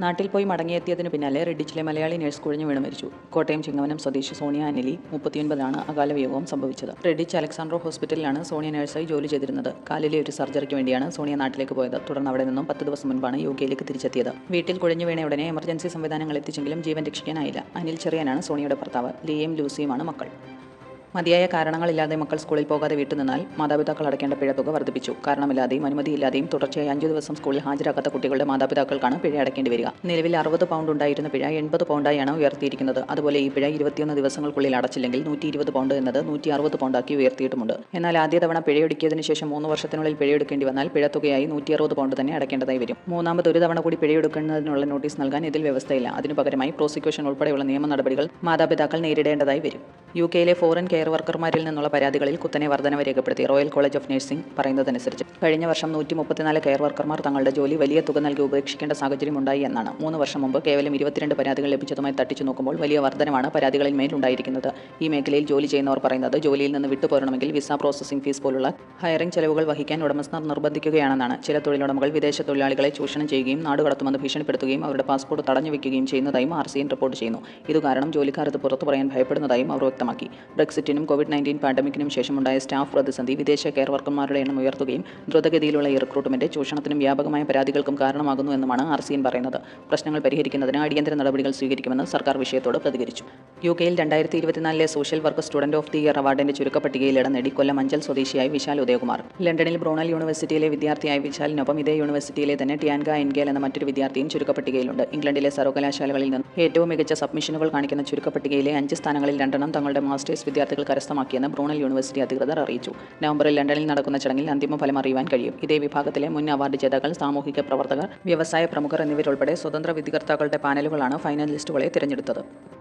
നാട്ടിൽ പോയി മടങ്ങിയെത്തിയതിന് പിന്നാലെ റെഡിച്ചിലെ മലയാളി നഴ്സ് കുഴഞ്ഞു വീണ് മരിച്ചു. കോട്ടയം ചിങ്ങവനം സ്വദേശി സോണിയ അനിലി മുപ്പത്തിയൊൻപതാണ് അകാല വിയോഗം സംഭവിച്ചത്. റെഡിച്ച് അലക്സാണ്ട്രോ ഹോസ്പിറ്റലിലാണ് സോണിയ നഴ്സായി ജോലി ചെയ്തിരുന്നത്. കാലിലെ ഒരു സർജറിക്ക് വേണ്ടിയാണ് സോണിയ നാട്ടിലേക്ക് പോയത്. തുടർന്ന് അവിടെ നിന്നും പത്ത് ദിവസം മുൻപാണ് യു കെയിലേക്ക് തിരിച്ചെത്തിയത്. വീട്ടിൽ കുഴഞ്ഞു വീണ ഉടനെ എമർജൻസി സംവിധാനങ്ങൾ എത്തിച്ചെങ്കിലും ജീവൻ രക്ഷിക്കാനായില്ല. അനിൽ ചെറിയാനാണ് സോണിയയുടെ ഭർത്താവ്. ലിയയും ലൂസിയുമാണ് മക്കൾ. മതിയായ കാരണങ്ങളില്ലാതെ മക്കൾ സ്കൂളിൽ പോകാതെ വീട്ടിൽ വിട്ടുനിന്നാൽ മാതാപിതാക്കൾ അടയ്ക്കേണ്ട പിഴ തുക വർദ്ധിപ്പിച്ചു. കാരണമില്ലാതെയും അനുമതിയില്ലാതെയും തുടർച്ചയായി അഞ്ചു ദിവസം സ്കൂളിൽ ഹാജരാക്കാത്ത കുട്ടികളുടെ മാതാപിതാക്കൾക്കാണ് പിഴ അടയ്ക്കേണ്ടി വരിക. നിലവിൽ അറുപത് പൗണ്ട് ഉണ്ടായിരുന്ന പിഴ എൺപത് പൗണ്ടായാണ് ഉയർത്തിയിരിക്കുന്നത്. അതുപോലെ ഈ പിഴ ഇരുപത്തിയൊന്ന് ദിവസങ്ങൾക്കുള്ളിൽ അടച്ചില്ലെങ്കിൽ നൂറ്റി ഇരുപത് പൗണ്ട് എന്നത് നൂറ്റി അറുപത് പൗണ്ടാക്കി ഉയർത്തിയിട്ടുമുണ്ട്. എന്നാൽ ആദ്യ തവണ പിഴയൊടുക്കിയതിനു ശേഷം മൂന്ന് വർഷത്തിനുള്ളിൽ പിഴയൊടുക്കേണ്ടി വന്നാൽ പിഴത്തുകയായി നൂറ്റി അറുപത് പൗണ്ട് തന്നെ അടയ്ക്കേണ്ടതായി വരും. മൂന്നാമത് ഒരു തവണ കൂടി പിഴയെടുക്കുന്നതിനുള്ള നോട്ടീസ് നൽകാൻ ഇതിൽ വ്യവസ്ഥയില്ല. അതിനു പകരമായി പ്രോസിക്യൂഷൻ ഉൾപ്പെടെയുള്ള നിയമ നടപടികൾ മാതാപിതാക്കൾ നേരിടേണ്ടതായി വരും. യു കെയിലെ ഫോറിൻ കെയർ വർക്കർമാരിൽ നിന്നുള്ള പരാതികളിൽ കുത്തനെ വർധനവ് രേഖപ്പെടുത്തി റോയൽ കോളേജ് ഓഫ് നഴ്സിംഗ് പറയുന്നതനുസരിച്ച്. കഴിഞ്ഞ വർഷം നൂറ്റി മുപ്പത്തിനാല് കെയർ വർക്കർമാർ തങ്ങളുടെ ജോലി വലിയ തുക നൽകി ഉപേക്ഷിക്കേണ്ട സാഹചര്യം ഉണ്ടായി എന്നാണ്. മൂന്ന് വർഷം മുമ്പ് കേവലം ഇരുപത്തിരണ്ട് പരാതികൾ ലഭിച്ചതുമായി തട്ടിച്ചു നോക്കുമ്പോൾ വലിയ വർധനമാണ് പരാതികളിൽ മേലുണ്ടായിരിക്കുന്നത് ഈ മേഖലയിൽ ജോലി ചെയ്യുന്നവർ പറയുന്നത് ജോലിയിൽ നിന്ന് വിട്ടുപോരണമെങ്കിൽ വിസ പ്രോസസ്സിംഗ് ഫീസ് പോലുള്ള ഹയറിംഗ് ചെലവുകൾ വഹിക്കാൻ ഉടമസ്ഥർ നിർബന്ധിക്കുകയാണെന്നാണ്. ചില തൊഴിലുടമകൾ വിദേശ തൊഴിലാളികളെ ചൂഷണം ചെയ്യുകയും നാടുകടത്തുമെന്ന് ഭീഷണിപ്പെടുത്തുകയും അവരുടെ പാസ്പോർട്ട് തടഞ്ഞു വയ്ക്കുകയും ചെയ്യുന്നതായും ആർ സി എൻ റിപ്പോർട്ട് ചെയ്യുന്നു. ഇതുകാരണം ജോലിക്കാർ ഇത് പുറത്തു പറയാൻ ഭയപ്പെടുന്നതായും അവർ വ്യക്തമാക്കി. ബ്രെക്സിറ്റിനും കോവിഡ് നയന്റീൻ പാൻഡമിക്കിനും ശേഷമുണ്ടായ സ്റ്റാഫ് പ്രതിസന്ധി വിദേശ കെയർ വർക്കർമാരുടെ എണ്ണം ഉയർത്തുകയും ദ്രുതഗതിയിലുള്ള ഈ റിക്രൂട്ട്മെന്റ് ചൂഷണത്തിനും വ്യാപകമായ പരാതികൾക്കും കാരണമാകുന്നു എന്നുമാണ് ആർ സി എൻ പറയുന്നത്. പ്രശ്നങ്ങൾ പരിഹരിക്കുന്നതിന് അടിയന്തര നടപടികൾ സ്വീകരിക്കുമെന്ന് സർക്കാർ വിഷയത്തോട് പ്രതികരിച്ചു. യു കെയിൽ രണ്ടായിരത്തി ഇരുപത്തിനാലിലെ social work student of the year അവാർഡിന്റെ ചുരുക്കപ്പട്ടികയിൽ ഇടം നേടി കൊല്ലം അഞ്ചൽ സ്വദേശിയായി വിശാൽ ഉദയകുമാർ. ലണ്ടനിൽ ബ്രോണൽ യൂണിവേഴ്സിറ്റിയിലെ വിദ്യാർത്ഥിയായ വിശാലിനൊപ്പം ഇതേ യൂണിവേഴ്സിറ്റിയിലെ തന്നെ ടിയാൻഗ എൻഗേൽ എന്ന മറ്റൊരു വിദ്യാർത്ഥിയും ചുരുക്കപ്പട്ടികയിലുണ്ട്. ഇംഗ്ലണ്ടിലെ സർവകലാശാലകളിൽ നിന്ന് ഏറ്റവും മികച്ച സബ്മിഷനുകൾ കാണിക്കുന്ന ചുരുക്കപ്പട്ടികയിലെ അഞ്ച് സ്ഥാനങ്ങളിൽ രണ്ടെണ്ണം തങ്ങളുടെ മാസ്റ്റേഴ്സ് വിദ്യാർത്ഥികൾ കരസ്ഥമാക്കിയെന്ന് ബ്രൂണൽ യൂണിവേഴ്സിറ്റി അധികൃതർ അറിയിച്ചു. നവംബറിൽ ലണ്ടനിൽ നടക്കുന്ന ചടങ്ങിൽ അന്തിമ ഫലം അറിയുവാൻ കഴിയും. ഇതേ വിഭാഗത്തിലെ മുൻ അവാർഡ് ജേതാക്കൾ സാമൂഹിക പ്രവർത്തകർ വ്യവസായ പ്രമുഖർ എന്നിവരുൾപ്പെടെ സ്വതന്ത്ര വിധികർത്താക്കളുടെ പാനലുകളാണ് ഫൈനലിസ്റ്റുകളെ തിരഞ്ഞെടുത്തത്.